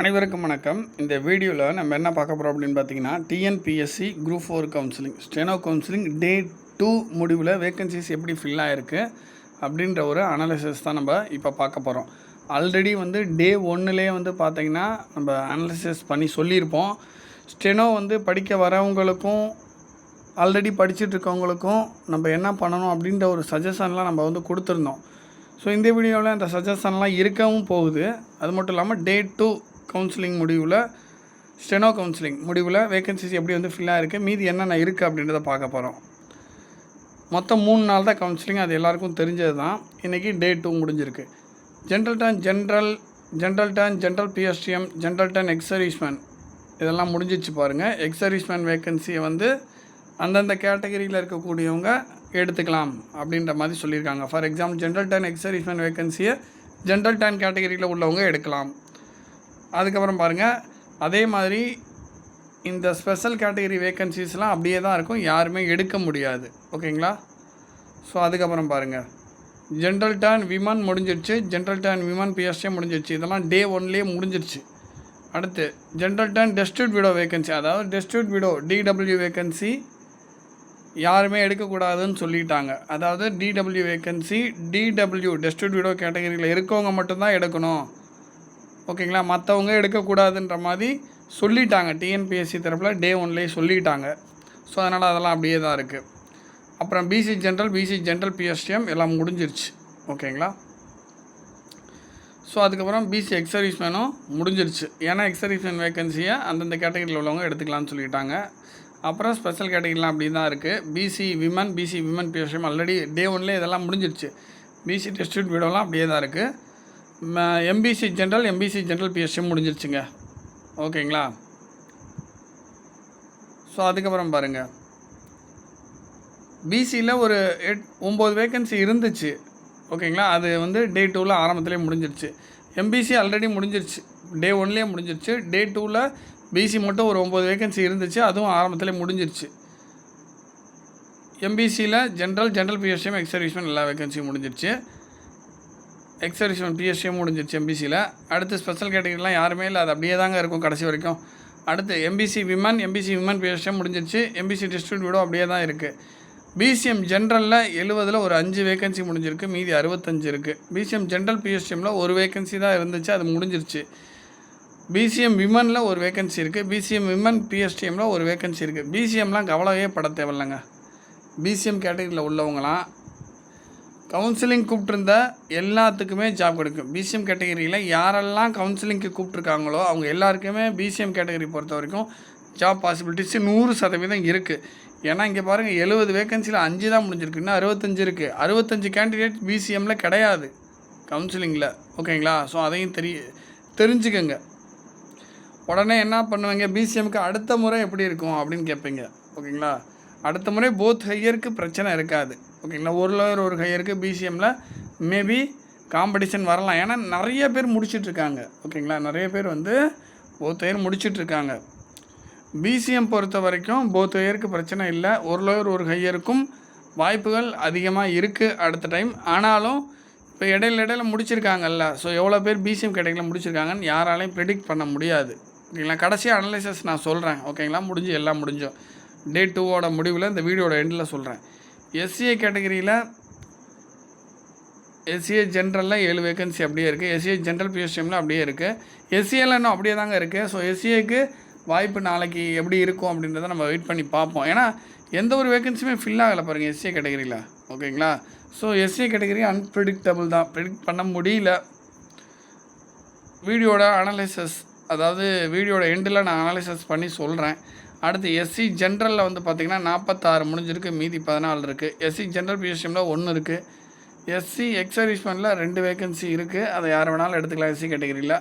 அனைவருக்கும் வணக்கம். இந்த வீடியோவில் நம்ம என்ன பார்க்க போகிறோம் அப்படின்னு பார்த்தீங்கன்னா TNPSC group four counselling steno counselling day two முடிவில் வேகன்சிஸ் எப்படி ஃபில் ஆகிருக்கு அப்படின்ற ஒரு அனாலிசிஸ் தான் நம்ம இப்போ பார்க்க போகிறோம் ஆல்ரெடி வந்து டே ஒன்றுலேயே வந்து பார்த்தீங்கன்னா நம்ம அனாலிசிஸ் பண்ணி சொல்லியிருப்போம். ஸ்டெனோ வந்து படிக்க வரவங்களுக்கும் ஆல்ரெடி படிச்சுட்டு இருக்கவங்களுக்கும் நம்ம என்ன பண்ணணும் அப்படின்ற ஒரு சஜஷன்லாம் நம்ம வந்து கொடுத்துருந்தோம். ஸோ இந்த வீடியோவில் அந்த சஜஷன்லாம் இருக்கவும் போகுது. அது மட்டும் இல்லாமல் டே டூ கவுன்சிலிங் முடிவில் ஸ்டெனோ கவுன்சிலிங் முடிவில் வேகன்சிஸ் எப்படி வந்து ஃபில்லாக இருக்குது மீதி என்னென்ன இருக்குது அப்படின்றத பார்க்க போகிறோம் மொத்தம் மூணு நாள் தான் கவுன்சிலிங் அது எல்லாருக்கும் தெரிஞ்சது தான். இன்றைக்கி டே டூ முடிஞ்சிருக்கு. General turn general general turn general PSTM general turn ex servicemen இதெல்லாம் முடிஞ்சிச்சு பாருங்கள் எக்ஸர்வீஸ்மேன் வேகன்சியை வந்து அந்தந்த கேட்டகரியில் இருக்கக்கூடியவங்க எடுத்துக்கலாம் அப்படின்ற மாதிரி சொல்லியிருக்காங்க. For example general turn ex servicemen வேகன்சியை general turn கேட்டகரியில் உள்ளவங்க எடுக்கலாம். அதுக்கப்புறம் பாருங்கள் அதே மாதிரி இந்த ஸ்பெஷல் கேட்டகரி வேக்கன்சிஸ்லாம் அப்படியே தான் இருக்கும். யாருமே எடுக்க முடியாது. ஓகேங்களா? ஸோ அதுக்கப்புறம் பாருங்கள் ஜென்ரல் டர்ன் விமன் முடிஞ்சிருச்சு. ஜென்ரல் டர்ன் விமன் பிஎஸ்டே முடிஞ்சிடுச்சு இதெல்லாம் டே ஒன்லேயே முடிஞ்சிடுச்சு அடுத்து general turn destitute widow vacancy அதாவது டெஸ்டியூட் விடோ டிடபிள்யூ வேகன்சி யாருமே எடுக்கக்கூடாதுன்னு சொல்லிட்டாங்க. அதாவது DW vacancy DW destitute widow கேட்டகரியில் இருக்கவங்க மட்டும்தான் எடுக்கணும். ஓகேங்களா? மற்றவங்க எடுக்கக்கூடாதுன்ற மாதிரி சொல்லிட்டாங்க. டிஎன்பிஎஸ்சி தரப்பில் டே ஒன்லேயே சொல்லிட்டாங்க. ஸோ அதனால் அதெல்லாம் அப்படியே தான் இருக்குது அப்புறம் BC general BC general PSTM எல்லாம் முடிஞ்சிருச்சு. ஓகேங்களா? ஸோ அதுக்கப்புறம் பிசி எக்ஸர்வீஸ்மேனும் முடிஞ்சிருச்சு. ஏன்னா எக்ஸர்வீஸ்மேன் வேகன்சியை அந்தந்த கேட்டகரியில் உள்ளவங்க எடுத்துக்கலாம்னு சொல்லிட்டாங்க. அப்புறம் ஸ்பெஷல் கேட்டகரிலாம் அப்படி தான் இருக்குது BC women BC women PSTM already day ஒன்லேயே இதெல்லாம் முடிஞ்சிருச்சு. பிசி டெஸ்டியூட் வீடோலாம் அப்படியே தான் இருக்குது MBC general MBC general PSC முடிஞ்சிருச்சுங்க. ஓகேங்களா? ஸோ அதுக்கப்புறம் பாருங்கள் பிசியில் ஒரு எட் ஒம்பது வேக்கன்சி இருந்துச்சு. ஓகேங்களா? அது வந்து டே டூவில் ஆரம்பத்துலேயே முடிஞ்சிருச்சு. எம்பிசி ஆல்ரெடி முடிஞ்சிருச்சு. டே ஒன்லேயே முடிஞ்சிருச்சு. டே டூவில் பிசி மட்டும் ஒரு ஒம்பது வேகன்சி இருந்துச்சு. அதுவும் ஆரம்பத்துலேயே முடிஞ்சிருச்சு. எம்பிசியில் general general PSTM ex servicemen எல்லா வேகன்சியும் முடிஞ்சிருச்சு. எக்ஸ் சர்வீஸ்மேன் முடிஞ்சிருச்சு எம்பிசியில் அடுத்து ஸ்பெஷல் கேட்டகரிலாம் யாருமே இல்லை அது அப்படியே தாங்க இருக்கும் கடைசி வரைக்கும் அடுத்து MBC women MBC women PSTM முடிஞ்சிருச்சு எம்பிசி டிஸ்ட்ரிபியூட் அப்படியே தான் இருக்குது பிசிஎம் ஜென்ரலில் எழுபதில் ஒரு அஞ்சு வேகன்சி முடிஞ்சிருக்கு மீதி அறுபத்தஞ்சு இருக்குது பிசிஎம் ஜென்ரல் பிஎஸ்டிஎம்மில் ஒரு வேகன்சி தான் இருந்துச்சு அது முடிஞ்சிருச்சு பிசிஎம் விமனில் ஒரு வேகன்சி இருக்குது பிசிஎம் விமன் பிஎஸ்டிஎம்மில் ஒரு வேகன்சி இருக்குது பிசிஎம்லாம் கவலையே பட தேவையில்லைங்க பிசிஎம் கேட்டகரியில் உள்ளவங்களாம் கவுன்சிலிங் கூப்பிட்ருந்த எல்லாத்துக்குமே ஜாப் கிடைக்கும். பிசிஎம் கேட்டகரியில் யாரெல்லாம் கவுன்சிலிங்க்கு கூப்பிட்ருக்காங்களோ அவங்க எல்லாருக்குமே பிசிஎம் கேட்டகரி பொறுத்த வரைக்கும் ஜாப் பாசிபிலிட்டிஸ் நூறு சதவீதம் இருக்குது ஏன்னா இங்கே பாருங்கள் எழுபது வேகன்சியில் அஞ்சு தான் முடிஞ்சிருக்கு. இன்னும் அறுபத்தஞ்சு இருக்குது அறுபத்தஞ்சு கேண்டிடேட் பிசிஎம்மில் கிடையாது கவுன்சிலிங்கில் ஓகேங்களா? ஸோ அதையும் தெரிய தெரிஞ்சுக்கோங்க. உடனே என்ன பண்ணுவீங்க? பிசிஎம்க்கு அடுத்த முறை எப்படி இருக்கும் அப்படின்னு கேட்பீங்க. ஓகேங்களா? அடுத்த முறை போத் ஹையருக்கு பிரச்சனை இருக்காது. ஓகேங்களா? ஒரு லோயர் ஒரு ஹையருக்கு பிசிஎம்மில் மேபி காம்படிஷன் வரலாம். ஏன்னா நிறைய பேர் முடிச்சிட்ருக்காங்க. ஓகேங்களா? நிறைய பேர் வந்து போத் ஹையர் முடிச்சிட்ருக்காங்க. பிசிஎம் பொறுத்த வரைக்கும் போத் ஹையருக்கு பிரச்சனை இல்லை. ஒரு லோயர் ஒரு ஹையருக்கும் வாய்ப்புகள் அதிகமாக இருக்குது அடுத்த டைம் ஆனாலும் இப்போ இடையில இடையில முடிச்சிருக்காங்கல்ல. ஸோ எவ்வளோ பேர் பிசிஎம் கேட்டகரியில் முடிச்சிருக்காங்கன்னு யாராலையும் ப்ரெடிக்ட் பண்ண முடியாது. ஓகேங்களா? கடைசியாக அனலைசஸ் நான் சொல்கிறேன் ஓகேங்களா? முடிஞ்சு எல்லாம் முடிஞ்சோம். டே டூவோட முடிவில் இந்த வீடியோட எண்டில் சொல்கிறேன் எஸ்சிஏ கேட்டகரியில் எஸ்சிஏ ஜென்ரலில் ஏழு வேகன்சி அப்படியே இருக்குது எஸ்சிஏ ஜென்ரல் பிஎஸ்டிஎம்மில் அப்படியே இருக்குது எஸ்சிஏல இன்னும் அப்படியே தாங்க இருக்குது ஸோ எஸ்சிஏக்கு வாய்ப்பு நாளைக்கு எப்படி இருக்கும் அப்படின்றத நம்ம வெயிட் பண்ணி பார்ப்போம். ஏன்னா எந்த ஒரு வேகன்சியுமே ஃபில் ஆகலை பாருங்கள் எஸ்சிஏ கேட்டகரியில் ஓகேங்களா? ஸோ எஸ்சிஏ கேட்டகரி அன்பிரிடிக்டபிள் தான். ப்ரிடிக்ட் பண்ண முடியல. வீடியோட அனலைசஸ் அதாவது வீடியோட எண்டில் நான் அனாலிசஸ் பண்ணி சொல்கிறேன் அடுத்து எஸ்சி ஜென்ரலில் வந்து பார்த்திங்கன்னா நாற்பத்தாறு முடிஞ்சிருக்கு மீதி பதினாலு இருக்குது எஸ்சி ஜென்ரல் பிஎஸ்எம்மில் ஒன்று இருக்குது எஸ்சி எக்ஸர்வீஸ்மெண்ட்டில் ரெண்டு வேகன்சி இருக்குது அதை யார் வேணாலும் எடுத்துக்கலாம் எஸ்சி கேட்டகரியில்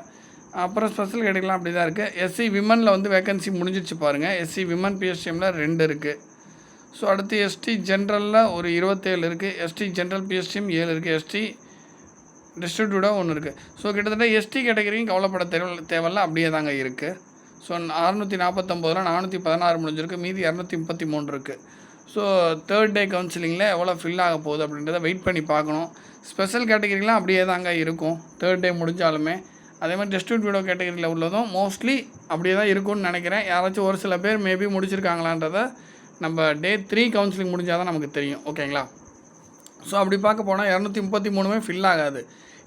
அப்புறம் ஸ்பெஷல் கேட்டகரிலாம் அப்படி தான் இருக்குது எஸ்சி விமனில் வந்து வேகன்சி முடிஞ்சிச்சு பாருங்கள் எஸ்சி விமன் பிஎஸ்டிஎம்மில் ரெண்டு இருக்குது ஸோ அடுத்து எஸ்டி ஜென்ரலில் ஒரு இருபத்தேழு இருக்குது எஸ்டி ஜென்ரல் பிஎஸ்டிஎம் ஏழு இருக்குது எஸ்டி டிஸ்ட்ரிபியூட்டாக ஒன்று இருக்குது ஸோ கிட்டத்தட்ட எஸ்டி கேட்டகரியும் கவலைப்பட தேவை தேவையில்ல. அப்படியே தாங்க இருக்குது ஸோ அறநூற்றி நாற்பத்தொம்போதில் நானூற்றி பதினாறு முடிஞ்சிருக்கு. மீதி இரநூத்தி முப்பத்தி மூணு இருக்குது ஸோ தேர்ட் டே கவுன்சிலிங்கில் எவ்வளோ ஃபில் ஆக போகுது அப்படின்றத வெயிட் பண்ணி பார்க்கணும். ஸ்பெஷல் கேட்டகரிலாம் அப்படியே தாங்க இருக்கும். தேர்ட் டே முடிஞ்சாலுமே. அதே மாதிரி டெஸ்டியூட் வீடியோ கேட்டகரியில் உள்ளதும் மோஸ்ட்லி அப்படியே தான் இருக்கும்னு நினைக்கிறேன். யாராச்சும் ஒரு சில பேர் மேபி முடிச்சிருக்காங்களான்றத நம்ம டே த்ரீ கவுன்சிலிங் முடிஞ்சால் தான் நமக்கு தெரியும். ஓகேங்களா ஸோ அப்படி பார்க்க போனால் இரநூத்தி முப்பத்தி மூணுமே ஃபில் ஆகாது.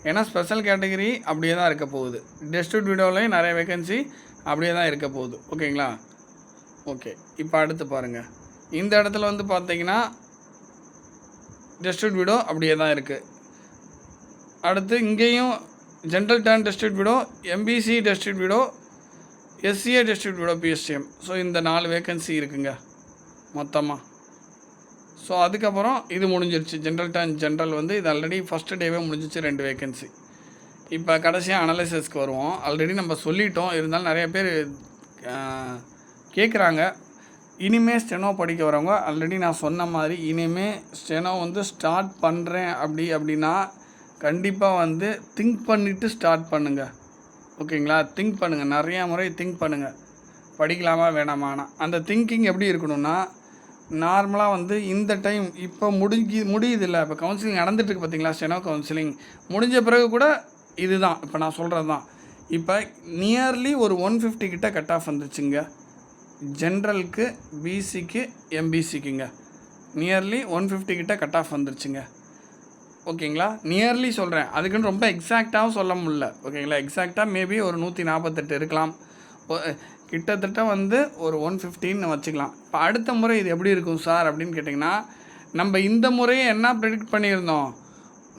ஏன்னா ஸ்பெஷல் கேட்டகரி அப்படியே தான் இருக்க போகுது. டெஸ்டியூட் வீடியோலையும் நிறைய வேகன்சி அப்படியே தான் இருக்க போகுது. ஓகேங்களா? ஓகே. இப்போ அடுத்து பாருங்கள் இந்த இடத்துல வந்து பார்த்தீங்கன்னா டிஸ்ட்ரிக்ட் வீடியோ அப்படியே தான் இருக்குது அடுத்து இங்கேயும் general turn district widow MBC district widow SCA destitute widow PSTM so இந்த நாலு வேகன்சி இருக்குங்க. மொத்தமாக ஸோ அதுக்கப்புறம் இது முடிஞ்சிருச்சு. ஜென்ரல் டேன் ஜென்ரல் வந்து இது ஆல்ரெடி ஃபஸ்ட்டு டேவே முடிஞ்சிச்சு ரெண்டு வேகன்சி இப்போ கடைசியாக அனலைசஸ்க்கு வருவோம். ஆல்ரெடி நம்ம சொல்லிட்டோம். இருந்தாலும் நிறைய பேர் கேட்குறாங்க இனிமே ஸ்டெனோ படிக்க வரவங்க ஆல்ரெடி நான் சொன்ன மாதிரி இனிமே ஸ்டெனோ வந்து ஸ்டார்ட் பண்ணுறேன் அப்படி அப்படின்னா கண்டிப்பாக வந்து திங்க் பண்ணிவிட்டு ஸ்டார்ட் பண்ணுங்கள் ஓகேங்களா திங்க் பண்ணுங்கள் நிறையா முறை திங்க் பண்ணுங்கள் படிக்கலாமா வேணாமானா அந்த திங்கிங் எப்படி இருக்கணும்னா நார்மலாக வந்து இந்த டைம் இப்போ முடிஞ்சு முடியுதில்ல இப்போ கவுன்சிலிங் நடந்துட்டுருக்கு பார்த்தீங்களா ஸ்டெனோ கவுன்சிலிங் முடிஞ்ச பிறகு கூட இதுதான் இப்போ நான் சொல்கிறது தான் இப்போ நியர்லி ஒரு ஒன் ஃபிஃப்டி கிட்ட கட் ஆஃப் வந்துச்சுங்க. ஜென்ரலுக்கு பிசிக்கு எம்பிசிக்குங்க நியர்லி ஒன் ஃபிஃப்டி கிட்ட கட் ஆஃப் வந்துருச்சுங்க. ஓகேங்களா? நியர்லி சொல்கிறேன் அதுக்குன்னு ரொம்ப எக்ஸாக்டாகவும் சொல்ல முடியல. ஓகேங்களா? எக்ஸாக்டாக மேபி ஒரு நூற்றி நாற்பத்தெட்டு இருக்கலாம். கிட்டத்தட்ட வந்து ஒரு ஒன் ஃபிஃப்டின்னு வச்சுக்கலாம். இப்போ அடுத்த முறை இது எப்படி இருக்கும் சார் அப்படின்னு கேட்டிங்கன்னா நம்ம இந்த முறையை என்ன ப்ரெடிக்ட் பண்ணியிருந்தோம்?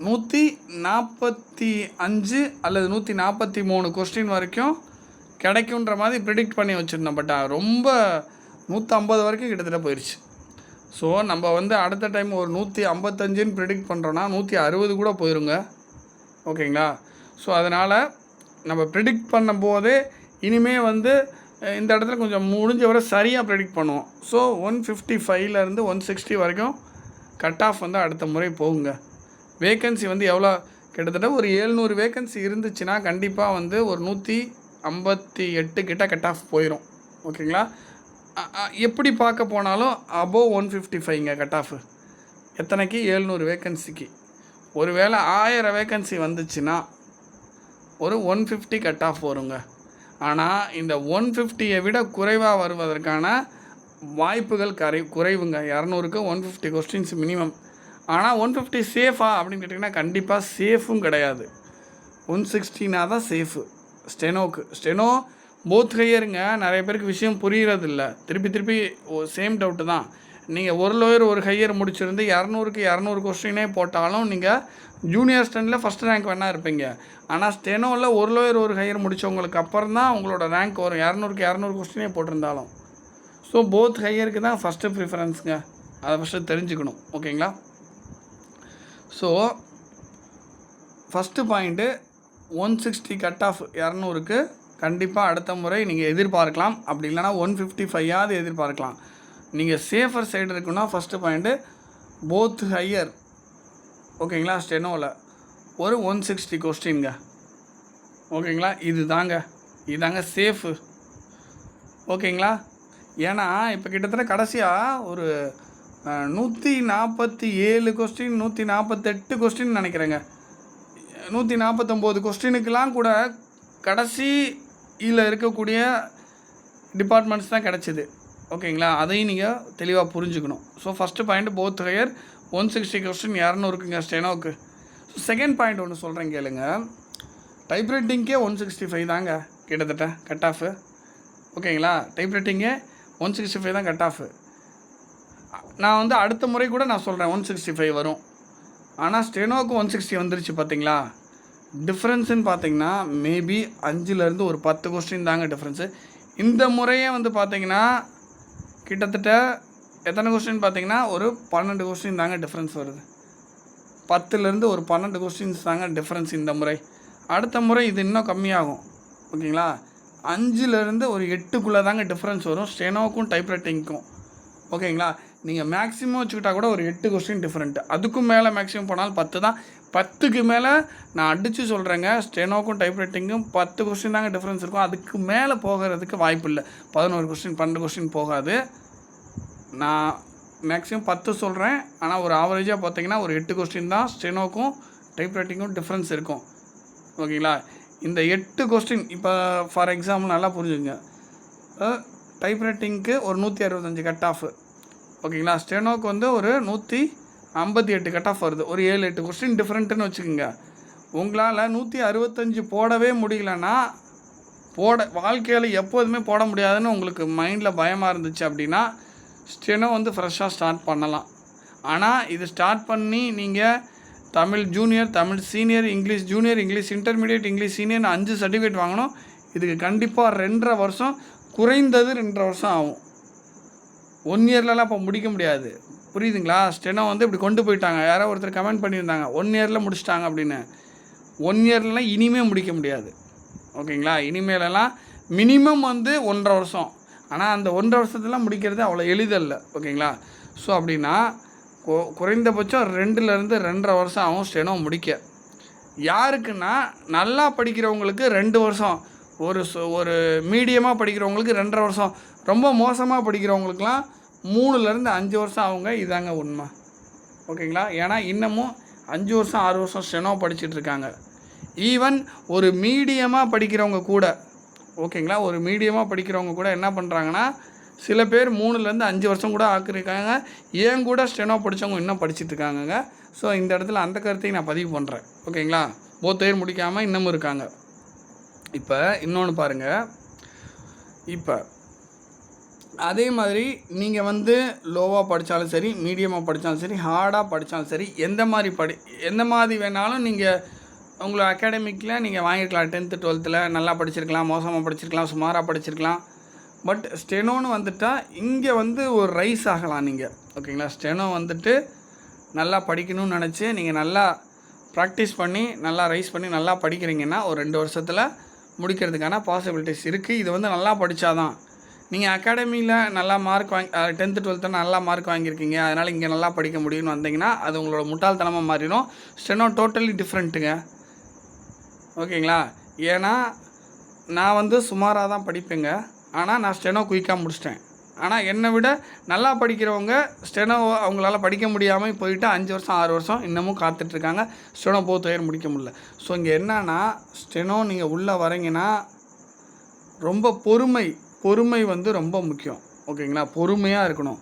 நூற்றி நாற்பத்தி அஞ்சு அல்லது நூற்றி நாற்பத்தி மூணு கொஸ்டின் வரைக்கும் கிடைக்குன்ற மாதிரி ப்ரிடிக்ட் பண்ணி வச்சுருந்தோம். பட் ரொம்ப நூற்றம்பது வரைக்கும் கிட்டத்தட்ட போயிடுச்சு ஸோ நம்ம வந்து அடுத்த டைம் ஒரு நூற்றி ஐம்பத்தஞ்சுன்னு ப்ரிடிக்ட் பண்ணுறோன்னா நூற்றி அறுபது கூட போயிருங்க. ஓகேங்களா ஸோ அதனால் நம்ம ப்ரிடிக்ட் பண்ணும்போதே இனிமேல் வந்து இந்த இடத்துல கொஞ்சம் முடிஞ்ச வரை சரியாக ப்ரிடிக்ட் பண்ணுவோம். ஸோ ஒன் ஃபிஃப்டி ஃபைவ்லேருந்து ஒன் சிக்ஸ்டி வரைக்கும் கட் ஆஃப் வந்து அடுத்த முறை போகுங்க. வேகன்சி வந்து எவ்வளோ? கிட்டத்தட்ட ஒரு ஏழ்நூறு வேகன்சி இருந்துச்சுன்னா கண்டிப்பாக வந்து ஒரு நூற்றி ஐம்பத்தி எட்டு கிட்ட கட் ஆஃப் போயிடும் ஓகேங்களா? எப்படி பார்க்க போனாலும் அபோவ் ஒன் ஃபிஃப்டி ஃபைவ்ங்க கட் ஆஃப் எத்தனைக்கு? ஏழ்நூறு வேகன்சிக்கு ஒருவேளை ஆயிரம் வேகன்சி வந்துச்சுன்னா ஒரு ஒன் ஃபிஃப்டி கட் ஆஃப் வருங்க. ஆனால் இந்த ஒன் ஃபிஃப்டியை விட குறைவாக வருவதற்கான வாய்ப்புகள் கரை குறைவுங்க. இரநூறுக்கு ஒன் ஃபிஃப்டி கொஸ்டின்ஸ் மினிமம் ஆனால் ஒன் ஃபிஃப்டி சேஃபா அப்படின்னு கேட்டிங்கன்னா கண்டிப்பாக சேஃபும் கிடையாது. ஒன் சிக்ஸ்டினா தான் சேஃபு ஸ்டெனோக்கு. ஸ்டெனோ போத் ஹையருங்க நிறைய பேருக்கு விஷயம் புரியறதில்ல. திருப்பி திருப்பி சேம் டவுட்டு தான். நீங்கள் ஒரு லோயர் ஒரு ஹையர் முடிச்சிருந்து இரநூறுக்கு இரநூறு கொஸ்டினே போட்டாலும் நீங்கள் ஜூனியர் ஸ்டண்டில் ஃபஸ்ட் ரேங்க் வேணால் இருப்பீங்க. ஆனால் ஸ்டெனோவில் ஒரு லோயர் ஒரு ஹையர் முடித்தவங்களுக்கு அப்புறம் தான் உங்களோட ரேங்க் வரும். இரநூறுக்கு இரநூறு கொஸ்டினே போட்டிருந்தாலும். ஸோ போத் ஹையருக்கு தான் ஃபஸ்ட்டு ப்ரிஃபரன்ஸுங்க அதை ஃபஸ்ட்டு தெரிஞ்சுக்கணும். ஓகேங்களா so first point one sixty cut off இரநூறுக்கு கண்டிப்பாக அடுத்த முறை நீங்கள் எதிர்பார்க்கலாம். அப்படி இல்லைனா ஒன் ஃபிஃப்டி ஃபைவாவது எதிர்பார்க்கலாம். நீங்கள் சேஃபர் சைடு இருக்குன்னா ஃபஸ்ட்டு பாயிண்ட்டு போத் ஹையர் ஓகேங்களா? ஸ்டெனோவில் ஒரு ஒன் சிக்ஸ்டி கொஸ்டின்ங்க ஓகேங்களா? இது தாங்க இதாங்க சேஃபு ஓகேங்களா? ஏன்னா இப்போ கிட்டத்தட்ட கடைசியாக ஒரு நூற்றி நாற்பத்தி ஏழு கொஸ்டின் நூற்றி நாற்பத்தெட்டு கொஸ்டின் நினைக்கிறேங்க. நூற்றி நாற்பத்தொம்போது கொஸ்டினுக்கெலாம் கூட கடைசியில் இருக்கக்கூடிய டிபார்ட்மெண்ட்ஸ் தான் கிடச்சிது. ஓகேங்களா அதையும் நீங்கள் தெளிவாக புரிஞ்சுக்கணும். So first point both higher one sixty question இரநூறுக்குங்க ஸ்டெனோக்கு. ஸோ செகண்ட் பாயிண்ட் ஒன்று சொல்கிறேன் கேளுங்க டைப்ரைட்டிங்க்கே ஒன் சிக்ஸ்டி ஃபைவ் தாங்க கிட்டத்தட்ட கட் ஆஃபு ஓகேங்களா டைப்ரைட்டிங்கே ஒன் சிக்ஸ்டி ஃபைவ் தான் கட் ஆஃபு நான் வந்து அடுத்த முறை கூட நான் சொல்கிறேன் ஒன் சிக்ஸ்டி ஃபைவ் வரும். ஆனால் ஸ்டெனோக்கு ஒன் சிக்ஸ்டி வந்துருச்சு பார்த்தீங்களா டிஃப்ரென்ஸுன்னு பார்த்தீங்கன்னா மேபி அஞ்சுலேருந்து ஒரு பத்து கொஸ்டின் தாங்க டிஃப்ரென்ஸு இந்த முறையே வந்து பார்த்தீங்கன்னா கிட்டத்தட்ட எத்தனை கொஸ்டின் பார்த்தீங்கன்னா ஒரு பன்னெண்டு கொஸ்டின் தாங்க டிஃப்ரென்ஸ் வருது. பத்துலேருந்து ஒரு பன்னெண்டு கொஸ்டின்ஸ் தாங்க டிஃப்ரென்ஸ் இந்த முறை. அடுத்த முறை இது இன்னும் கம்மியாகும். ஓகேங்களா? அஞ்சுலேருந்து ஒரு எட்டுக்குள்ளே தாங்க டிஃப்ரென்ஸ் வரும். ஸ்டெனோக்கும் டைப்ரைட்டிங்க்கும் ஓகேங்களா? நீங்கள் மேக்ஸிமம் வச்சுக்கிட்டா கூட ஒரு எட்டு கொஸ்டின் டிஃப்ரெண்ட் அதுக்கும் மேலே மேக்ஸிமம் போனாலும் பத்து தான். பத்துக்கு மேலே நான் அடித்து சொல்கிறேங்க ஸ்டெனோக்கும் டைப்ரைட்டிங்கும் பத்து கொஸ்டின் தாங்க டிஃப்ரென்ஸ் இருக்கும். அதுக்கு மேலே போகிறதுக்கு வாய்ப்பு இல்லை. பதினோரு கொஸ்டின் பன்னெண்டு கொஸ்டின் போகாது. நான் மேக்ஸிமம் பத்து சொல்கிறேன் ஆனால் ஒரு ஆவரேஜாக பார்த்தீங்கன்னா ஒரு எட்டு கொஸ்டின் தான். ஸ்டெனோக்கும் டைப்ரைட்டிங்கும் டிஃப்ரென்ஸ் இருக்கும். ஓகேங்களா? இந்த எட்டு கொஸ்டின் இப்போ ஃபார் எக்ஸாம்பிள் நல்லா புரிஞ்சுங்க டைப்ரைட்டிங்க்கு ஒரு நூற்றி அறுபத்தஞ்சு கட் ஆஃப் ஓகேங்களா? ஸ்டெனோக்கு வந்து ஒரு நூற்றி ஐம்பத்தி எட்டு கட் ஆஃப் வருது. ஒரு ஏழு எட்டு கொஸ்டின் டிஃப்ரெண்ட்டுன்னு வச்சுக்கோங்க. உங்களால் நூற்றி அறுபத்தஞ்சு போடவே முடியலன்னா போட வாழ்க்கையில் எப்போதுமே போட முடியாதுன்னு உங்களுக்கு மைண்டில் பயமாக இருந்துச்சு அப்படின்னா ஸ்டெனோ வந்து ஃப்ரெஷ்ஷாக ஸ்டார்ட் பண்ணலாம். ஆனால் இது ஸ்டார்ட் பண்ணி நீங்கள் Tamil junior Tamil senior English junior English intermediate English senior அஞ்சு சர்டிஃபிகேட் வாங்கணும். இதுக்கு கண்டிப்பாக ரெண்டரை வருஷம் குறைந்தது ரெண்டரை வருஷம் ஆகும். ஒன் இயர்லலாம் இப்போ முடிக்க முடியாது. புரியுதுங்களா? ஸ்டெனோ வந்து இப்படி கொண்டு போயிட்டாங்க. யாரோ ஒருத்தர் கமெண்ட் பண்ணியிருந்தாங்க. ஒன் இயரில் முடிச்சிட்டாங்க அப்படின்னு. ஒன் இயர்லாம் இனிமே முடிக்க முடியாது. ஓகேங்களா? இனிமேலெல்லாம் மினிமம் வந்து ஒன்றரை வருஷம். ஆனால் அந்த ஒன்றரை வருஷத்துலாம் முடிக்கிறது அவ்வளோ எளிதல்ல. ஓகேங்களா? ஸோ அப்படின்னா குறைந்தபட்சம் ரெண்டுலேருந்து ரெண்டரை வருஷம் ஆகும் ஸ்டெனோ முடிக்க. யாருக்குன்னா நல்லா படிக்கிறவங்களுக்கு ரெண்டு வருஷம். ஒரு ஒரு மீடியமாக படிக்கிறவங்களுக்கு ரெண்டரை வருஷம். ரொம்ப மோசமாக படிக்கிறவங்களுக்குலாம் மூணுலேருந்து அஞ்சு வருஷம் அவங்க இதாங்க உண்மை. ஓகேங்களா? ஏன்னா இன்னமும் அஞ்சு வருஷம் ஆறு வருஷம் ஸ்டெனோ படிச்சுட்டு இருக்காங்க. ஈவன் ஒரு மீடியமாக படிக்கிறவங்க கூட ஓகேங்களா? ஒரு மீடியமாக படிக்கிறவங்க கூட என்ன பண்ணுறாங்கன்னா சில பேர் மூணுலேருந்து அஞ்சு வருஷம் கூட ஆக்கிருக்காங்க. ஏன் கூட ஸ்டெனோ படித்தவங்க இன்னும் படிச்சுட்டு இருக்காங்கங்க. ஸோ இந்த இடத்துல அந்த கருத்தையும் நான் பதிவு பண்ணுறேன் ஓகேங்களா? போத்தையர் முடிக்காமல் இன்னமும் இருக்காங்க. இப்போ இன்னொன்று பாருங்கள் இப்போ அதே மாதிரி நீங்கள் வந்து லோவாக படித்தாலும் சரி மீடியமாக படித்தாலும் சரி ஹார்டாக படித்தாலும் சரி எந்த மாதிரி படி எந்த மாதிரி வேணாலும் நீங்கள் உங்களை அகாடமிக்கில் நீங்கள் வாங்கியிருக்கலாம். டென்த்து டுவெல்த்தில் நல்லா படிச்சிருக்கலாம் மோசமாக படிச்சிருக்கலாம் சுமாராக படிச்சிருக்கலாம். பட் ஸ்டெனோன்னு வந்துட்டால் இங்கே வந்து ஒரு ரைஸ் ஆகலாம் நீங்கள் ஓகேங்களா ஸ்டெனோ வந்துட்டு நல்லா படிக்கணும்னு நினச்சி நீங்கள் நல்லா ப்ராக்டிஸ் பண்ணி நல்லா ரைஸ் பண்ணி நல்லா படிக்கிறீங்கன்னா ஒரு ரெண்டு வருஷத்தில் முடிக்கிறதுக்கான பாசிபிலிட்டிஸ் இருக்குது இது வந்து நல்லா படித்தாதான் நீங்கள் அகாடமியில் நல்லா மார்க் வாங்கி டென்த்து டுவெல்த்து நல்லா மார்க் வாங்கியிருக்கீங்க. அதனால் இங்கே நல்லா படிக்க முடியும்னு வந்தீங்கன்னா அது உங்களோட முட்டாள்தனமாக மாறிடும். ஸ்டெனோ டோட்டலி டிஃப்ரெண்ட்டுங்க ஓகேங்களா? ஏன்னா நான் வந்து சுமாராக தான் படிப்பேங்க. ஆனால் நான் ஸ்டெனோ குயிக்காக முடிச்சிட்டேன். ஆனால் என்னை விட நல்லா படிக்கிறவங்க ஸ்டெனோ அவங்களால படிக்க முடியாமல் போயிட்டு அஞ்சு வருஷம் ஆறு வருஷம் இன்னமும் காத்துட்ருக்காங்க. ஸ்டெனோ போத் உயர் முடிக்க முடியல. ஸோ இங்கே என்னன்னா ஸ்டெனோ நீங்கள் உள்ளே வரீங்கன்னா ரொம்ப பொறுமை பொறுமை வந்து ரொம்ப முக்கியம். ஓகேங்களா? பொறுமையாக இருக்கணும்.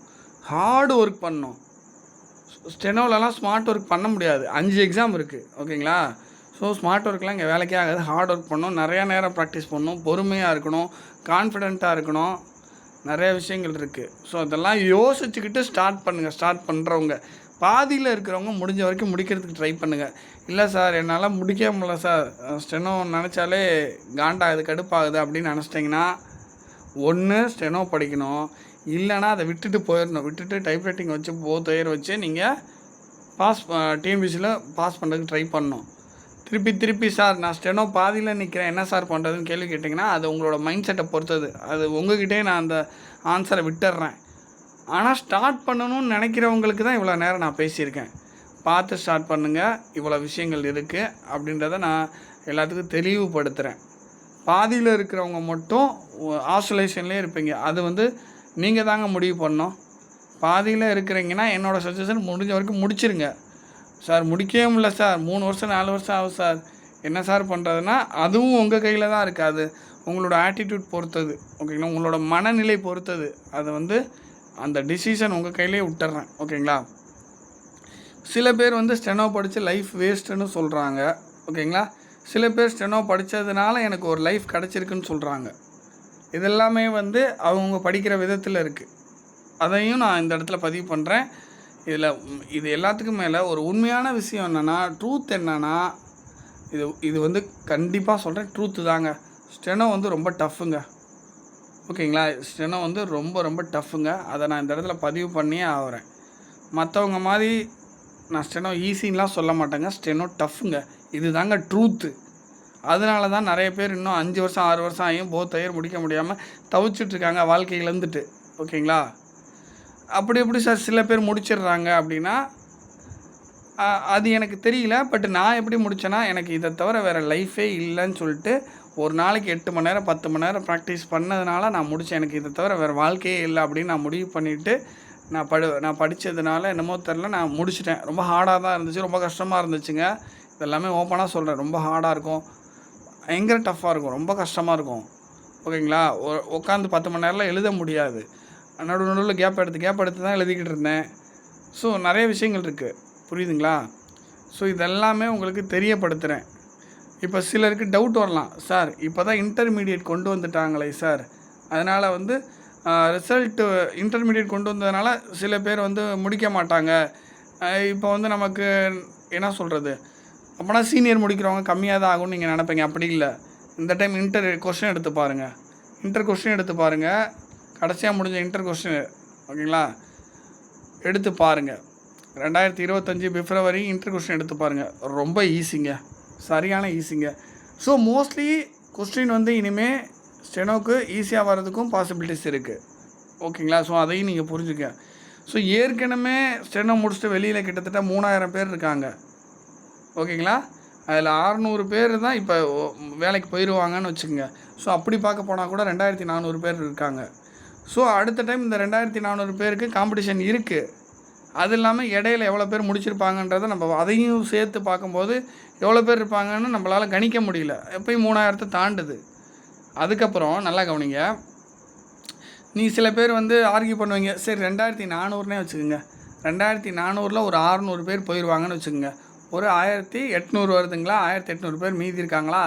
ஹார்டு ஒர்க் பண்ணணும். ஸ்டெனோலலாம் ஸ்மார்ட் ஒர்க் பண்ண முடியாது. அஞ்சு எக்ஸாம் இருக்குது ஓகேங்களா? ஸோ ஸ்மார்ட் ஒர்க்லாம் இங்கே வேலைக்கே ஆகாது. ஹார்ட் ஒர்க் பண்ணணும். நிறையா நேரம் ப்ராக்டிஸ் பண்ணணும். பொறுமையாக இருக்கணும். கான்ஃபிடெண்ட்டாக இருக்கணும். நிறைய விஷயங்கள் இருக்குது ஸோ அதெல்லாம் யோசிச்சுக்கிட்டு ஸ்டார்ட் பண்ணுங்கள் ஸ்டார்ட் பண்ணுறவங்க பாதியில் இருக்கிறவங்க முடிஞ்ச வரைக்கும் முடிக்கிறதுக்கு ட்ரை பண்ணுங்கள் இல்லை சார் என்னால் முடிக்க முடியல சார் ஸ்டெனோ நினச்சாலே காண்டாகுது கடுப்பாகுது அப்படின்னு நினச்சிட்டிங்கன்னா ஒன்று ஸ்டெனோ படிக்கணும். இல்லைன்னா அதை விட்டுட்டு போயிடணும். விட்டுட்டு டைப்ரைட்டிங் வச்சு போத் ஒயர் வச்சு நீங்கள் பாஸ் டிஎம்பிசியில் பாஸ் பண்ணுறதுக்கு ட்ரை பண்ணணும். திருப்பி திருப்பி சார் நான் ஸ்டெனோ பாதியில் நிற்கிறேன் என்ன சார் பண்ணுறதுன்னு கேள்வி கேட்டிங்கன்னா அது உங்களோட மைண்ட் செட்டை பொறுத்தது. அது உங்ககிட்டே நான் அந்த ஆன்சரை விட்டுடுறேன் ஆனால் ஸ்டார்ட் பண்ணணும்னு நினைக்கிறவங்களுக்கு தான் இவ்வளோ நேரம் நான் பேசியிருக்கேன். பார்த்து ஸ்டார்ட் பண்ணுங்கள் இவ்வளோ விஷயங்கள் இருக்குது அப்படின்றத நான் எல்லாத்துக்கும் தெளிவுபடுத்துகிறேன் பாதியில் இருக்கிறவங்க மட்டும் ஆசோலேஷன்லேயே இருப்பீங்க. அது வந்து நீங்கள் தாங்க முடிவு பண்ணோம் பாதியில் இருக்கிறீங்கன்னா என்னோடய சஜஷன் முடிஞ்ச வரைக்கும் முடிச்சிருங்க. சார் முடிக்கவே முடியல சார். மூணு வருஷம் நாலு வருஷம் ஆகும் சார். என்ன சார் பண்ணுறதுன்னா அதுவும் உங்கள் கையில் தான் இருக்காது. உங்களோட ஆட்டிடியூட் பொறுத்தது. ஓகேங்களா? உங்களோட மனநிலை பொறுத்தது. அது வந்து அந்த டிசிஷன் உங்கள் கையிலே விட்டுறேன். ஓகேங்களா? சில பேர் வந்து ஸ்டெனோ படித்து லைஃப் வேஸ்ட்டுன்னு சொல்கிறாங்க ஓகேங்களா? சில பேர் ஸ்டெனோ படித்ததுனால எனக்கு ஒரு லைஃப் கிடச்சிருக்குன்னு சொல்கிறாங்க இதெல்லாமே வந்து அவங்க படிக்கிற விதத்தில் இருக்குது அதையும் நான் இந்த இடத்துல பதிவு பண்ணுறேன் இதில் இது எல்லாத்துக்கும் மேலே ஒரு உண்மையான விஷயம் என்னென்னா ட்ரூத் என்னென்னா இது இது வந்து கண்டிப்பாக சொல்கிறேன் ட்ரூத்து தாங்க. ஸ்டெனோ வந்து ரொம்ப டஃப்புங்க ஓகேங்களா? ஸ்டெனோ வந்து ரொம்ப ரொம்ப டஃப்புங்க அதை நான் இந்த இடத்துல பதிவு பண்ணியே ஆகிறேன் மற்றவங்க மாதிரி நான் ஸ்டெனோ ஈஸின்லாம் சொல்ல மாட்டேங்க. ஸ்டெனோ டஃப்புங்க இது தாங்க ட்ரூத்து அதனால தான் நிறைய பேர் இன்னும் அஞ்சு வருஷம் ஆறு வருஷம் ஆகியும் போத் இயர் முடிக்க முடியாமல் தவிச்சிட்ருக்காங்க வாழ்க்கையிலேருந்துட்டு ஓகேங்களா? அப்படி எப்படி சார் சில பேர் முடிச்சிடுறாங்க அப்படின்னா அது எனக்கு தெரியல பட் நான் எப்படி முடித்தேன்னா எனக்கு இதை தவிர வேறு லைஃபே இல்லைன்னு சொல்லிட்டு ஒரு நாளைக்கு எட்டு மணி நேரம் பத்து மணி நேரம் ப்ராக்டிஸ் பண்ணதுனால நான் முடித்தேன் எனக்கு இதை தவிர வேறு வாழ்க்கையே இல்லை அப்படின்னு நான் முடிவு பண்ணிவிட்டு நான் படு நான் படித்ததுனால என்னமோ தெரில நான் முடிச்சிட்டேன். ரொம்ப ஹார்டாக தான் இருந்துச்சு ரொம்ப கஷ்டமாக இருந்துச்சுங்க. இதெல்லாமே ஓப்பனாக சொல்கிறேன் ரொம்ப ஹார்டாக இருக்கும். பயங்கர டஃப்பாக இருக்கும். ரொம்ப கஷ்டமாக இருக்கும். ஓகேங்களா உட்காந்து பத்து மணி நேரம்லாம் எழுத முடியாது. நடுவு நடுவில் கேப் எடுத்து கேப் எடுத்து தான் எழுதிக்கிட்டு இருந்தேன். ஸோ நிறைய விஷயங்கள் இருக்குது புரியுதுங்களா? ஸோ இதெல்லாமே உங்களுக்கு தெரியப்படுத்துகிறேன் இப்போ சிலருக்கு டவுட் வரலாம். சார் இப்போ தான் இன்டர்மீடியட் கொண்டு வந்துட்டாங்களே சார் அதனால் வந்து ரிசல்ட்டு இன்டர்மீடியட் கொண்டு வந்ததுனால சில பேர் வந்து முடிக்க மாட்டாங்க. இப்போ வந்து நமக்கு என்ன சொல்கிறது அப்போனா சீனியர் முடிக்கிறவங்க கம்மியாக தான் ஆகும்னு நீங்கள் நினைப்பீங்க. அப்படி இல்லை. இந்த டைம் இன்டர் கொஷின் எடுத்து பாருங்கள் இன்டர் கொஷின் எடுத்து பாருங்கள் கடைசியாக முடிஞ்ச இன்டர் கொஷின் ஓகேங்களா? எடுத்து பாருங்கள் ரெண்டாயிரத்தி இருபத்தஞ்சி பிப்ரவரி இன்டர் கொஸ்டின் எடுத்து பாருங்கள் ரொம்ப ஈஸிங்க சரியான ஈஸிங்க ஸோ மோஸ்ட்லி கொஸ்டின் வந்து இனிமேல் ஸ்டெனோக்கு ஈஸியாக வர்றதுக்கும் பாசிபிலிட்டிஸ் இருக்குது ஓகேங்களா? ஸோ அதையும் நீங்கள் புரிஞ்சுக்க ஸோ ஏற்கனவே ஸ்டெனோ முடிச்சுட்டு வெளியில் கிட்டத்தட்ட மூணாயிரம் பேர் இருக்காங்க. ஓகேங்களா? அதில் அறநூறு பேர் தான் இப்போ வேலைக்கு போயிடுவாங்கன்னு வச்சுக்கோங்க. ஸோ அப்படி பார்க்க போனால் கூட ரெண்டாயிரத்தி நானூறு பேர் இருக்காங்க. ஸோ அடுத்த டைம் இந்த ரெண்டாயிரத்தி நானூறு பேருக்கு காம்படிஷன் இருக்குது அது இல்லாமல் இடையில எவ்வளோ பேர் முடிச்சிருப்பாங்கன்றதை நம்ம அதையும் சேர்த்து பார்க்கும்போது எவ்வளோ பேர் இருப்பாங்கன்னு நம்மளால் கணிக்க முடியல. எப்பயும் மூணாயிரத்தை தாண்டுது. அதுக்கப்புறம் நல்லா கவனிங்க. நீ சில பேர் வந்து ஆர்கியூ பண்ணுவீங்க. சரி ரெண்டாயிரத்தி நானூறுனே வச்சுக்கோங்க. ரெண்டாயிரத்தி நானூறில் ஒரு அறநூறு பேர் போயிடுவாங்கன்னு வச்சுக்கோங்க. ஒரு ஆயிரத்தி எட்நூறு வருதுங்களா? ஆயிரத்தி எட்நூறு பேர் மீதி இருக்காங்களா?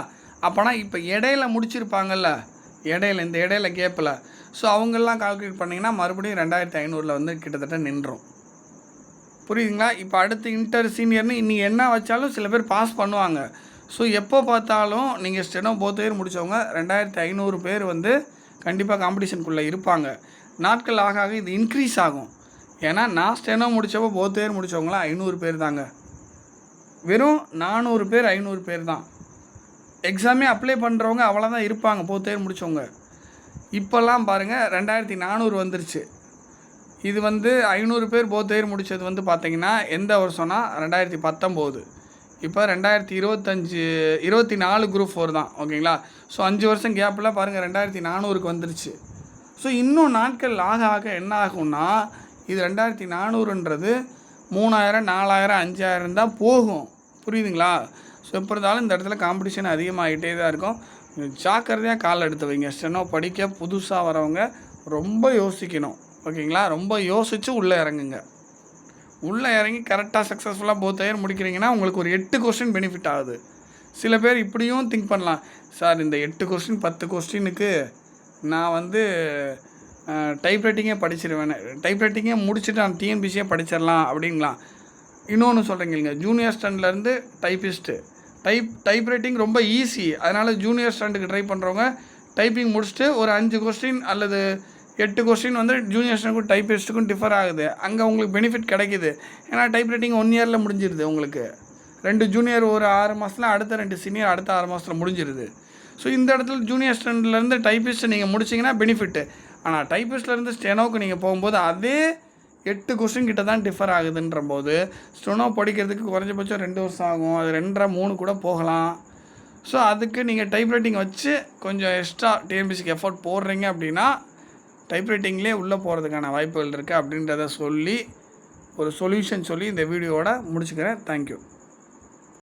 அப்போனா இப்போ இடையில முடிச்சிருப்பாங்கல்ல? இடையில இந்த இடையில கேப்பில் ஸோ அவங்கெல்லாம் கால்குலேட் பண்ணிங்கன்னா மறுபடியும் ரெண்டாயிரத்தி ஐநூறில் வந்து கிட்டத்தட்ட நின்றோம். புரியுதுங்களா? இப்போ அடுத்து இன்டர் சீனியர்னு இன்றைக்கி என்ன வச்சாலும் சில பேர் பாஸ் பண்ணுவாங்க. ஸோ எப்போ பார்த்தாலும் நீங்கள் ஸ்டெனோ போத் பேர் முடித்தவங்க ரெண்டாயிரத்தி ஐநூறு பேர் வந்து கண்டிப்பாக காம்படிஷனுக்குள்ளே இருப்பாங்க. நாட்கள் ஆக ஆக இது இன்க்ரீஸ் ஆகும். ஏன்னா நான் ஸ்டெனோ முடித்தப்போ போத் பேர் முடித்தவங்களாம் ஐநூறு பேர் தாங்க. வெறும் நானூறு பேர் ஐநூறு பேர் தான். எக்ஸாமே அப்ளை பண்ணுறவங்க அவ்வளோதான் இருப்பாங்க போத்தேர் முடித்தவங்க இப்போல்லாம் பாருங்கள் ரெண்டாயிரத்தி நானூறு வந்துருச்சு. இது வந்து ஐநூறு பேர் போத்தேர் முடித்தது வந்து பார்த்தீங்கன்னா எந்த வருஷம்னா ரெண்டாயிரத்தி பத்தொம்போது. இப்போ ரெண்டாயிரத்தி இருபத்தஞ்சி இருபத்தி நாலு குரூப் ஃபோர் தான் ஓகேங்களா? ஸோ அஞ்சு வருஷம் கேப்பில் பாருங்கள் ரெண்டாயிரத்தி நானூறுக்கு வந்துருச்சு. ஸோ இன்னும் நாட்கள் ஆக ஆக என்ன ஆகும்னா இது ரெண்டாயிரத்தி நானூறுன்றது மூணாயிரம் நாலாயிரம் அஞ்சாயிரம் தான் போகும். புரியுதுங்களா? ஸோ எப்போ இருந்தாலும் இந்த இடத்துல காம்படிஷன் அதிகமாகிட்டே தான் இருக்கும். ஜாக்கிரதையாக கால் எடுத்து வைங்க ஸ்டெனோ படிக்க புதுசாக வரவங்க ரொம்ப யோசிக்கணும். ஓகேங்களா? ரொம்ப யோசித்து உள்ளே இறங்குங்க. உள்ளே இறங்கி கரெக்டாக சக்ஸஸ்ஃபுல்லாக போத் முடிக்கிறீங்கன்னா உங்களுக்கு ஒரு எட்டு கொஸ்டின் பெனிஃபிட் ஆகுது. சில பேர் இப்படியும் திங்க் பண்ணலாம். சார் இந்த எட்டு கொஸ்டின் பத்து கொஸ்டினுக்கு நான் வந்து டைப்ரைட்டிங்கே படிச்சிருவேன். டைப்ரைட்டிங்கே முடிச்சுட்டு நான் டிஎன்பிசியே படிச்சிடலாம் அப்படிங்களா இன்னொன்று சொல்கிறீங்க ஜூனியர் ஸ்டாண்ட்லேருந்து டைப்பிஸ்ட்டு டைப் டைப்ரைட்டிங் ரொம்ப ஈஸி அதனால் ஜூனியர் ஸ்டாண்டுக்கு ட்ரை பண்ணுறவங்க டைப்பிங் முடிச்சுட்டு ஒரு அஞ்சு கொஸ்டின் அல்லது எட்டு கொஸ்டின் வந்து ஜூனியர் ஸ்டாண்டுக்கும் டைப்பிஸ்ட்டுக்கும் டிஃபர் ஆகுது. அங்கே உங்களுக்கு பெனிஃபிட் கிடைக்குது. ஏன்னா டைப்ரைட்டிங் ஒன் இயரில் முடிஞ்சிருது உங்களுக்கு. ரெண்டு ஜூனியர் ஒரு ஆறு மாதத்தில் அடுத்த ரெண்டு சீனியர் அடுத்த ஆறு மாதத்தில் முடிஞ்சிருது. ஸோ இந்த இடத்துல ஜூனியர் ஸ்டாண்டர்ட்லேருந்து டைப்பிஸ்ட்டு நீங்கள் முடிச்சிங்கன்னா பெனிஃபிட்டு ஆனால் டைப்பிஸ்ட்லேருந்து ஸ்டெனோவுக்கு நீங்கள் போகும்போது அதே எட்டு கொஸ்டின் கிட்ட தான் டிஃபர் ஆகுதுன்ற போது ஸ்டெனோ படிக்கிறதுக்கு குறைஞ்சபட்சம் ரெண்டு வருஷம் ஆகும். அது ரெண்டரை மூணு கூட போகலாம். ஸோ அதுக்கு நீங்கள் டைப்ரைட்டிங் வச்சு கொஞ்சம் எக்ஸ்ட்ரா டிஎம்பிசிக்கு எஃபோர்ட் போடுறீங்க அப்படின்னா டைப்ரைட்டிங்லேயே உள்ளே போகிறதுக்கான வாய்ப்புகள் இருக்குது அப்படின்றத சொல்லி ஒரு சொல்யூஷன் சொல்லி இந்த வீடியோவோட முடிச்சுக்கிறேன். தேங்க்யூ